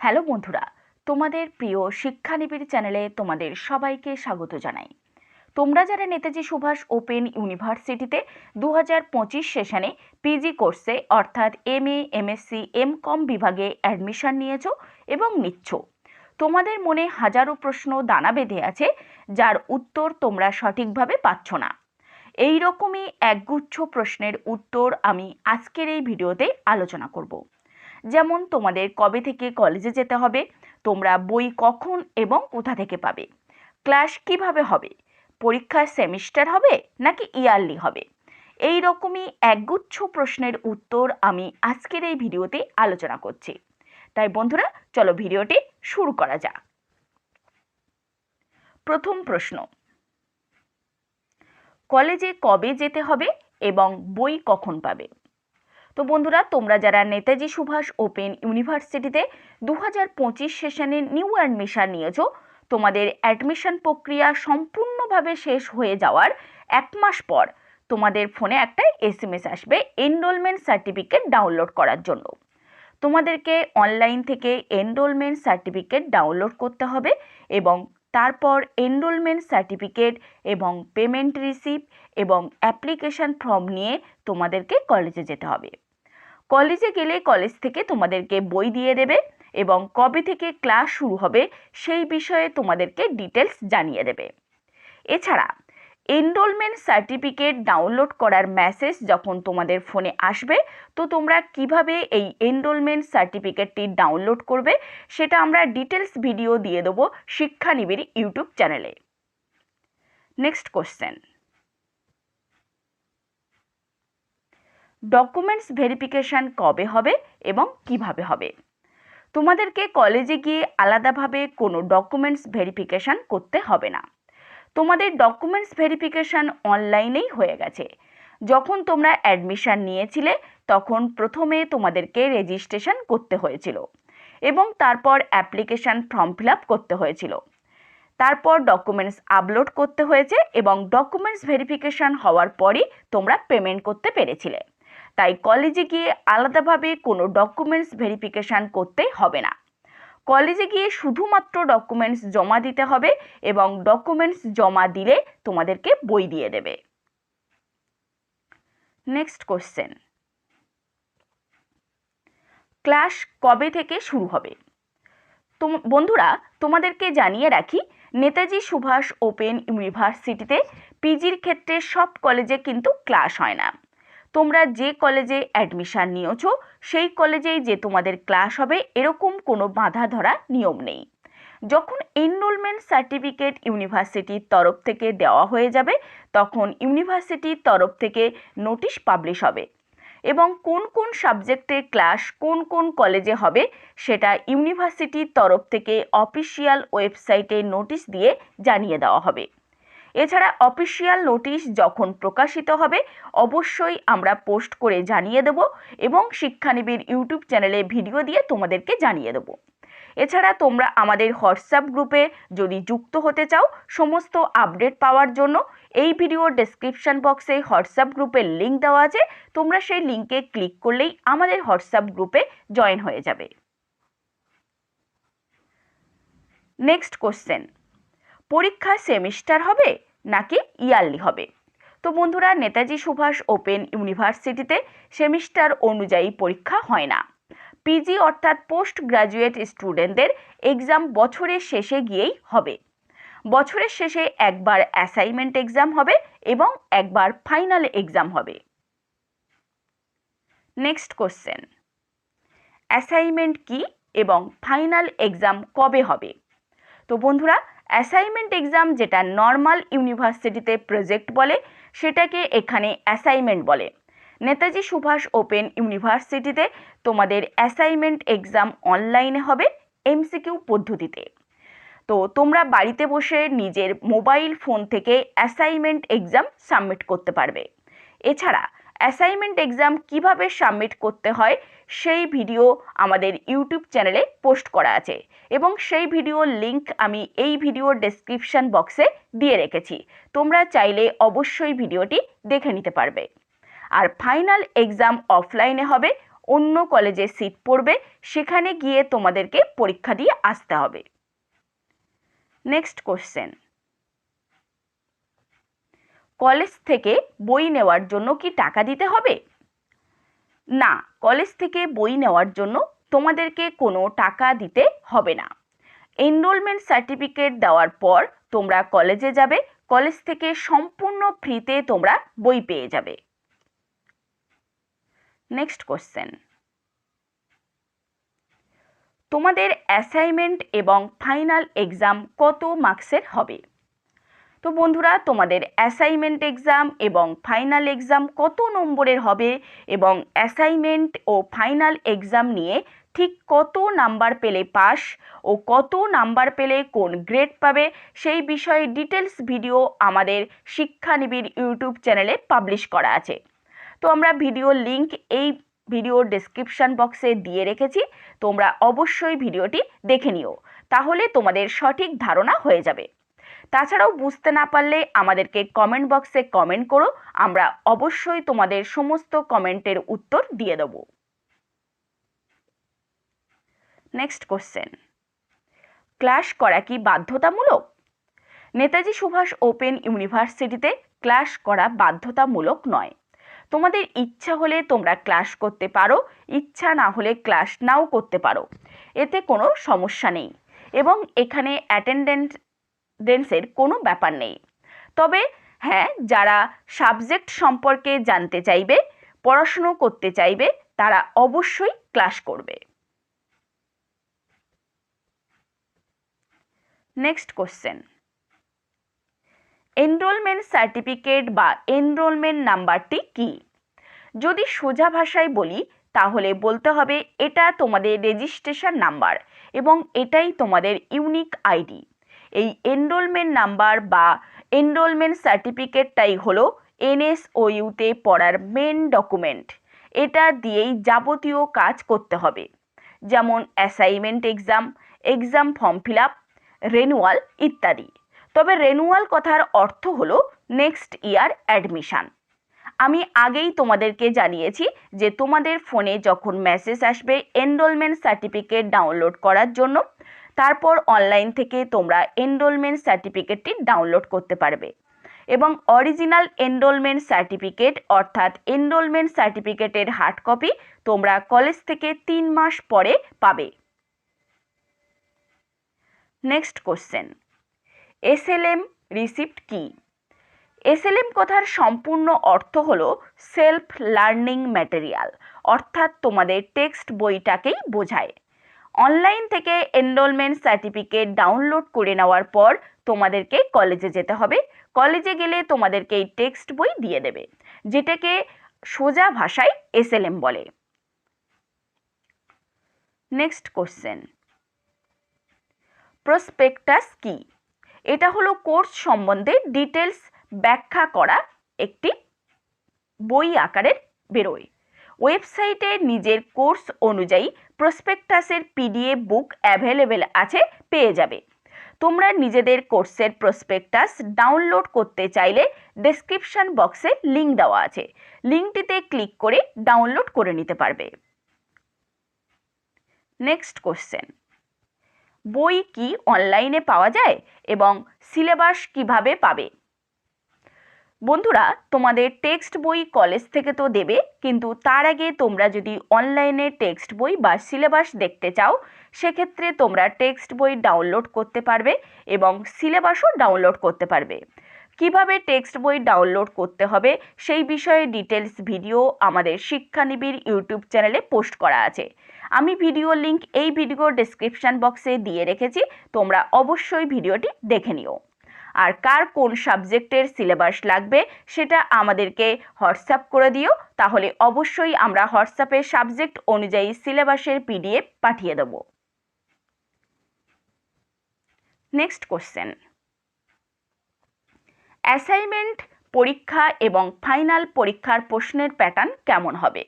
Hello বন্ধুরা, তোমাদের প্রিয় শিক্ষানিবিড় চ্যানেলে তোমাদের সবাইকে স্বাগত জানাই। তোমরা যারা নেতাজি সুভাষ ওপেন ইউনিভার্সিটিতে দু পঁচিশ সেশনে পিজি কোর্সে অর্থাৎ M A MSc M Com বিভাগে অ্যাডমিশন নিয়েছ এবং নিচ্ছ, তোমাদের মনে হাজারো প্রশ্ন দানা বেঁধে আছে যার উত্তর তোমরা সঠিকভাবে পাচ্ছ না। এই রকমই একগুচ্ছ প্রশ্নের উত্তর আমি আজকের এই ভিডিওতে আলোচনা করব। যেমন তোমাদের কবে থেকে কলেজে যেতে হবে, তোমরা বই কখন এবং কোথা থেকে পাবে ক্লাস কীভাবে হবে, পরীক্ষার সেমিস্টার হবে নাকি ইয়ারলি হবে? এই রকমই একগুচ্ছ প্রশ্নের উত্তর আমি আজকের এই ভিডিওতে আলোচনা করছি। তাই বন্ধুরা, চলো ভিডিওটি শুরু করা যাক। প্রথম প্রশ্ন কলেজে কবে যেতে হবে এবং বই কখন পাবে? তো বন্ধুরা, তোমরা যারা নেতাজি সুভাষ ওপেন ইউনিভার্সিটিতে দু হাজার পঁচিশ সেশনে নিউ অ্যাডমিশন নিয়েছো, তোমাদের অ্যাডমিশন প্রক্রিয়া সম্পূর্ণভাবে শেষ হয়ে যাওয়ার এক মাস পর তোমাদের ফোনে একটা এস এম এস আসবে এনরোলমেন্ট সার্টিফিকেট ডাউনলোড করার জন্য। তোমাদেরকে অনলাইন থেকে এনরোলমেন্ট সার্টিফিকেট ডাউনলোড করতে হবে এবং তারপর এনরোলমেন্ট সার্টিফিকেট এবং পেমেন্ট রিসিপ্ট এবং অ্যাপ্লিকেশান ফর্ম নিয়ে তোমাদেরকে কলেজে যেতে হবে। কলেজে গেলে কলেজ থেকে তোমাদেরকে বই দিয়ে দেবে এবং কবে থেকে ক্লাস শুরু হবে সেই বিষয়ে তোমাদেরকে ডিটেলস জানিয়ে দেবে। এছাড়া এনরোলমেন্ট সার্টিফিকেট ডাউনলোড করার মেসেজ যখন তোমাদের ফোনে আসবে, তো তোমরা কীভাবে এই এনরোলমেন্ট সার্টিফিকেটটি ডাউনলোড করবে সেটা আমরা ডিটেলস ভিডিও দিয়ে দেবো শিক্ষানিবিড় ইউটিউব চ্যানেলে নেক্সট কোশ্চেন ডকুমেন্টস ভেরিফিকেশান কবে হবে এবং কীভাবে হবে? তোমাদেরকে কলেজে গিয়ে আলাদাভাবে কোনো ডকুমেন্টস ভেরিফিকেশান করতে হবে না। তোমাদের ডকুমেন্টস ভেরিফিকেশান অনলাইনেই হয়ে গেছে। যখন তোমরা অ্যাডমিশান নিয়েছিলে, তখন প্রথমে তোমাদেরকে রেজিস্ট্রেশন করতে হয়েছিল এবং তারপর অ্যাপ্লিকেশান ফর্ম ফিল করতে হয়েছিল। তারপর ডকুমেন্টস আপলোড করতে হয়েছে এবং ডকুমেন্টস ভেরিফিকেশান হওয়ার পরই তোমরা পেমেন্ট করতে পেরেছিলে। তাই কলেজে গিয়ে আলাদাভাবে কোনো ডকুমেন্টস ভেরিফিকেশান করতে হবে না। কলেজে গিয়ে শুধুমাত্র ডকুমেন্টস জমা দিতে হবে এবং ডকুমেন্টস জমা দিলে তোমাদেরকে বই দিয়ে দেবে। নেক্সট কোশ্চেন ক্লাস কবে থেকে শুরু হবে? তো বন্ধুরা, তোমাদেরকে জানিয়ে রাখি, নেতাজি সুভাষ ওপেন ইউনিভার্সিটিতে পিজির ক্ষেত্রে সব কলেজে কিন্তু ক্লাস হয় না। তোমরা যে কলেজে অ্যাডমিশান নিয়েছো, সেই কলেজেই যে তোমাদের ক্লাস হবে, এরকম কোনো বাধা ধরা নিয়ম নেই। যখন এনরোলমেন্ট সার্টিফিকেট ইউনিভার্সিটির তরফ থেকে দেওয়া হয়ে যাবে, তখন ইউনিভার্সিটির তরফ থেকে নোটিশ পাবলিশ হবে। এবং কোন কোন সাবজেক্টে ক্লাস কোন কোন কলেজে হবে, সেটা ইউনিভার্সিটির তরফ থেকে অফিসিয়াল ওয়েবসাইটে নোটিশ দিয়ে জানিয়ে দেওয়া হবে। এছাড়া অফিসিয়াল নোটিশ যখন প্রকাশিত হবে, অবশ্যই আমরা পোস্ট করে জানিয়ে দেব এবং শিক্ষানিবিড় ইউটিউব চ্যানেলে ভিডিও দিয়ে তোমাদেরকে জানিয়ে দেবো। এছাড়া তোমরা আমাদের হোয়াটসঅ্যাপ গ্রুপে যদি যুক্ত হতে চাও, সমস্ত আপডেট পাওয়ার জন্য এই ভিডিওর ডেসক্রিপশন বক্সে হোয়াটসঅ্যাপ গ্রুপের লিঙ্ক দেওয়া আছে। তোমরা সেই লিঙ্কে ক্লিক করলেই আমাদের হোয়াটসঅ্যাপ গ্রুপে জয়েন হয়ে যাবে। নেক্সট কোশ্চেন পরীক্ষা সেমিস্টার হবে নাকি ইয়ারলি হবে? তো বন্ধুরা, নেতাজি সুভাষ ওপেন ইউনিভার্সিটিতে সেমিস্টার অনুযায়ী পরীক্ষা হয় না। পিজি অর্থাৎ পোস্ট গ্রাজুয়েট স্টুডেন্টদের এক্সাম বছরের শেষে গিয়েই হবে। বছরের শেষে একবার অ্যাসাইনমেন্ট এক্সাম হবে এবং একবার ফাইনাল এক্সাম হবে। Next question. অ্যাসাইনমেন্ট কি এবং ফাইনাল এক্সাম কবে হবে? তো বন্ধুরা অ্যাসাইনমেন্ট এক্সাম যেটা নর্মাল ইউনিভার্সিটিতে প্রজেক্ট বলে, সেটাকে এখানে অ্যাসাইনমেন্ট বলে। নেতাজি সুভাষ ওপেন ইউনিভার্সিটিতে তোমাদের অ্যাসাইনমেন্ট এক্সাম অনলাইনে হবে এমসিকিউ পদ্ধতিতে। তো তোমরা বাড়িতে বসে নিজের মোবাইল ফোন থেকে অ্যাসাইনমেন্ট এক্সাম সাবমিট করতে পারবে। এছাড়া অ্যাসাইনমেন্ট এক্সাম কীভাবে সাবমিট করতে হয়, সেই ভিডিও আমাদের ইউটিউব চ্যানেলে পোস্ট করা আছে। এবং সেই ভিডিওর লিংক আমি এই ভিডিওর ডেসক্রিপশান বক্সে দিয়ে রেখেছি। তোমরা চাইলে অবশ্যই ভিডিওটি দেখে নিতে পারবে। আর ফাইনাল এক্সাম অফলাইনে হবে, অন্য কলেজে সিট পড়বে, সেখানে গিয়ে তোমাদেরকে পরীক্ষা দিয়ে আসতে হবে। নেক্সট কোশ্চেন কলেজ থেকে বই নেওয়ার জন্য কি টাকা দিতে হবে? না কলেজ থেকে বই নেওয়ার জন্য তোমাদেরকে কোনো টাকা দিতে হবে না। এনরোলমেন্ট সার্টিফিকেট দেওয়ার পর তোমরা কলেজে যাবে, কলেজ থেকে সম্পূর্ণ ফ্রিতে তোমরা বই পেয়ে যাবে। নেক্সট কোশ্চেন তোমাদের অ্যাসাইনমেন্ট এবং ফাইনাল এক্সাম কত মার্কসের হবে? তো বন্ধুরা, তোমাদের অ্যাসাইনমেন্ট এক্সাম এবং ফাইনাল এক্সাম কত নম্বরের হবে এবং অ্যাসাইনমেন্ট ও ফাইনাল এক্সাম নিয়ে ঠিক কত নাম্বার পেলে পাস ও কত নাম্বার পেলে কোন গ্রেড পাবে, সেই বিষয়ে ডিটেলস ভিডিও আমাদের শিক্ষানিবিড় ইউটিউব চ্যানেলে পাবলিশ করা আছে। তো আমরা ভিডিও লিংক এই ভিডিওর ডেসক্রিপশান বক্সে দিয়ে রেখেছি, তোমরা অবশ্যই ভিডিওটি দেখে নিও। তাহলে তোমাদের সঠিক ধারণা হয়ে যাবে। তাছাড়াও বুঝতে না পারলে আমাদেরকে কমেন্ট বক্সে কমেন্ট করো, আমরা অবশ্যই তোমাদের সমস্ত কমেন্টের উত্তর দিয়ে দেব। নেক্সট কোশ্চেন ক্লাস করা কি বাধ্যতামূলক? নেতাজি সুভাষ ওপেন ইউনিভার্সিটিতে ক্লাস করা বাধ্যতামূলক নয়। তোমাদের ইচ্ছা হলে তোমরা ক্লাস করতে পারো, ইচ্ছা না হলে ক্লাস নাও করতে পারো। এতে কোনো সমস্যা নেই। এবং এখানে অ্যাটেন্ডেন্সের কোনো ব্যাপার নেই। তবে হ্যাঁ যারা সাবজেক্ট সম্পর্কে জানতে চাইবে, পড়াশুনো করতে চাইবে, তারা অবশ্যই ক্লাস করবে। নেক্সট কোশ্চেন এনরোলমেন্ট সার্টিফিকেট বা এনরোলমেন্ট নাম্বারটি কি? যদি সোজা ভাষায় বলি, তাহলে বলতে হবে, এটা তোমাদের রেজিস্ট্রেশন নাম্বার এবং এটাই তোমাদের ইউনিক আইডি এই এনরোলমেন্ট নাম্বার বা এনরোলমেন্ট সার্টিফিকেটটাই হলো এনএসওইউতে পড়ার মেন ডকুমেন্ট এটা দিয়েই যাবতীয় কাজ করতে হবে। যেমন assignment exam exam form fill up renewal ইত্যাদি। তবে রেনুয়াল কথার অর্থ হলো নেক্সট ইয়ার অ্যাডমিশান আমি আগেই তোমাদেরকে জানিয়েছি যে তোমাদের ফোনে যখন মেসেজ আসবে এনরোলমেন্ট সার্টিফিকেট ডাউনলোড করার জন্য তারপর অনলাইন থেকে তোমরা এনরোলমেন্ট সার্টিফিকেটটি ডাউনলোড করতে পারবে। এবং অরিজিনাল এনরোলমেন্ট সার্টিফিকেট অর্থাৎ এনরোলমেন্ট সার্টিফিকেটের হার্ড কপি তোমরা কলেজ থেকে তিন মাস পরে পাবে। নেক্সট কোশ্চেন এসএলএম রিসিপ্ট কি? এসএলএম কথার সম্পূর্ণ অর্থ হল সেলফ লার্নিং ম্যাটেরিয়াল অর্থাৎ তোমাদের টেক্সট বইটাকেই বোঝায়। অনলাইন থেকে এনরোলমেন্ট সার্টিফিকেট ডাউনলোড করে নেওয়ার পর তোমাদেরকে কলেজে যেতে হবে। কলেজে গেলে তোমাদেরকে এই টেক্সট বই দিয়ে দেবে, যেটাকে সোজা ভাষায় এসএলএম বলে। নেক্সট কোশ্চেন প্রসপেক্টাস কি? এটা হলো কোর্স সম্বন্ধে ডিটেলস ব্যাখ্যা করা একটি বই আকারের বেরোয়। ওয়েবসাইটে নিজের কোর্স অনুযায়ী প্রসপেক্টাসের পিডিএফ বুক অ্যাভেলেবেল আছে, পেয়ে যাবে। তোমরা নিজেদের কোর্সের প্রসপেক্টাস ডাউনলোড করতে চাইলে ডেসক্রিপশন বক্সে লিঙ্ক দেওয়া আছে। লিঙ্কটিতে ক্লিক করে ডাউনলোড করে নিতে পারবে। নেক্সট কোশ্চেন বই কি অনলাইনে পাওয়া যায় এবং সিলেবাস কীভাবে পাবে? বন্ধুরা, তোমাদের টেক্সট বই কলেজ থেকে তো দেবে, কিন্তু তার আগে তোমরা যদি অনলাইনে টেক্সট বই বা সিলেবাস দেখতে চাও, সেক্ষেত্রে তোমরা টেক্সট বই ডাউনলোড করতে পারবে এবং সিলেবাসও ডাউনলোড করতে পারবে। কীভাবে টেক্সট বই ডাউনলোড করতে হবে, সেই বিষয়ে ডিটেলস ভিডিও আমাদের শিক্ষানিবিড় ইউটিউব চ্যানেলে পোস্ট করা আছে। আমি ভিডিও লিংক এই ভিডিও ডেসক্রিপশান বক্সে দিয়ে রেখেছি, তোমরা অবশ্যই ভিডিওটি দেখে নিও। আর কার কোন সাবজেক্টের সিলেবাস লাগবে সেটা আমাদেরকে হোয়াটসঅ্যাপ করে দিও। তাহলে অবশ্যই আমরা হোয়াটসঅ্যাপে সাবজেক্ট অনুযায়ী সিলেবাসের পিডিএফ পাঠিয়ে দেব। Next question. অ্যাসাইনমেন্ট, পরীক্ষা এবং ফাইনাল পরীক্ষার প্রশ্নের প্যাটার্ন কেমন হবে?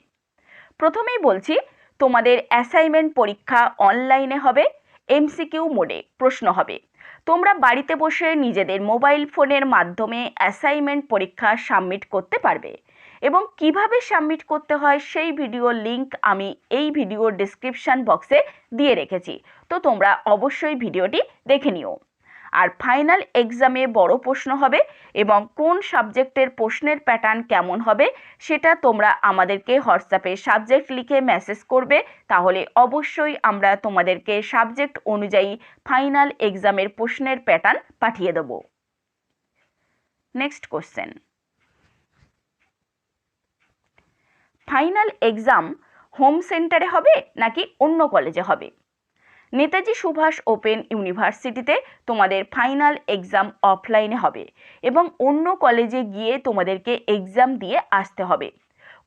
প্রথমেই বলছি, তোমাদের অ্যাসাইনমেন্ট পরীক্ষা অনলাইনে হবে, এমসিকিউ মোডে প্রশ্ন হবে। তোমরা বাড়িতে বসে নিজেদের মোবাইল ফোনের মাধ্যমে অ্যাসাইনমেন্ট পরীক্ষা সাবমিট করতে পারবে। এবং কীভাবে সাবমিট করতে হয় সেই ভিডিওর লিংক আমি এই ভিডিওর ডিসক্রিপশান বক্সে দিয়ে রেখেছি। তো তোমরা অবশ্যই ভিডিওটি দেখে নিও। আর ফাইনাল এক্সামে বড় প্রশ্ন হবে এবং কোন সাবজেক্টের প্রশ্নের প্যাটার্ন কেমন হবে সেটা তোমরা আমাদেরকে হোয়াটসঅ্যাপে সাবজেক্ট লিখে মেসেজ করবে। তাহলে অবশ্যই আমরা তোমাদেরকে সাবজেক্ট অনুযায়ী ফাইনাল এক্সামের প্রশ্নের প্যাটার্ন পাঠিয়ে দেবো। Next question final exam home সেন্টারে হবে নাকি অন্য কলেজে হবে? নেতাজি সুভাষ ওপেন ইউনিভার্সিটিতে তোমাদের ফাইনাল এক্সাম অফলাইনে হবে এবং অন্য কলেজে গিয়ে তোমাদেরকে এক্সাম দিয়ে আসতে হবে।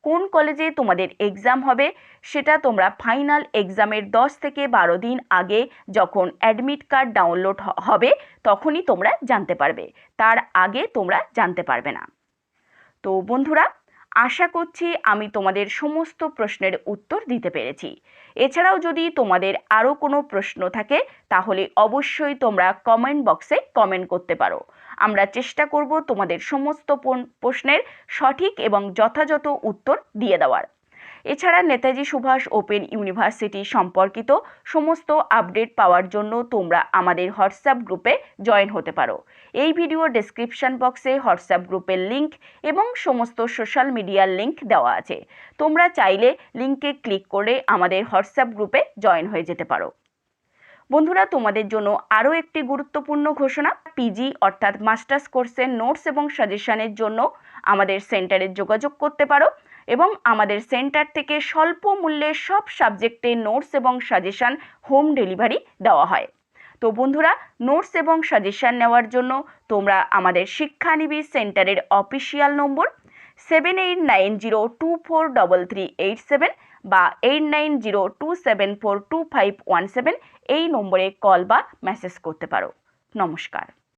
কোন কলেজে তোমাদের এক্সাম হবে সেটা তোমরা ফাইনাল এক্সামের দশ থেকে বারো দিন আগে যখন অ্যাডমিট কার্ড ডাউনলোড হবে তখনই তোমরা জানতে পারবে। তার আগে তোমরা জানতে পারবে না। তো বন্ধুরা আশা করছি আমি তোমাদের সমস্ত প্রশ্নের উত্তর দিতে পেরেছি। এছাড়াও যদি তোমাদের আরও কোনো প্রশ্ন থাকে, তাহলে অবশ্যই তোমরা কমেন্ট বক্সে কমেন্ট করতে পারো। আমরা চেষ্টা করব তোমাদের সমস্ত প্রশ্নের সঠিক এবং যথাযথ উত্তর দিয়ে দেওয়ার। এছাড়া নেতাজি সুভাষ ওপেন ইউনিভার্সিটি সম্পর্কিত সমস্ত আপডেট পাওয়ার জন্য তোমরা আমাদের হোয়াটসঅ্যাপ গ্রুপে জয়েন হতে পারো। এই ভিডিও ডেসক্রিপশন বক্সে হোয়াটসঅ্যাপ গ্রুপের লিঙ্ক এবং সমস্ত সোশ্যাল মিডিয়ার লিঙ্ক দেওয়া আছে। তোমরা চাইলে লিঙ্কে ক্লিক করে আমাদের হোয়াটসঅ্যাপ গ্রুপে জয়েন হয়ে যেতে পারো। বন্ধুরা, তোমাদের জন্য আরও একটি গুরুত্বপূর্ণ ঘোষণা, পিজি অর্থাৎ মাস্টার্স কোর্সের নোটস এবং সাজেশনের জন্য আমাদের সেন্টারে যোগাযোগ করতে পারো। এবং আমাদের সেন্টার থেকে স্বল্প মূল্যে সব সাবজেক্টে নোটস এবং সাজেশান হোম ডেলিভারি দেওয়া হয়। তো বন্ধুরা নোটস এবং সাজেশান নেওয়ার জন্য তোমরা আমাদের শিক্ষানিবি সেন্টারের অফিসিয়াল নম্বর seven eight nine zero two four double three eight seven বা eight nine zero two seven four two five one seven এই নম্বরে কল বা মেসেজ করতে পারো। নমস্কার।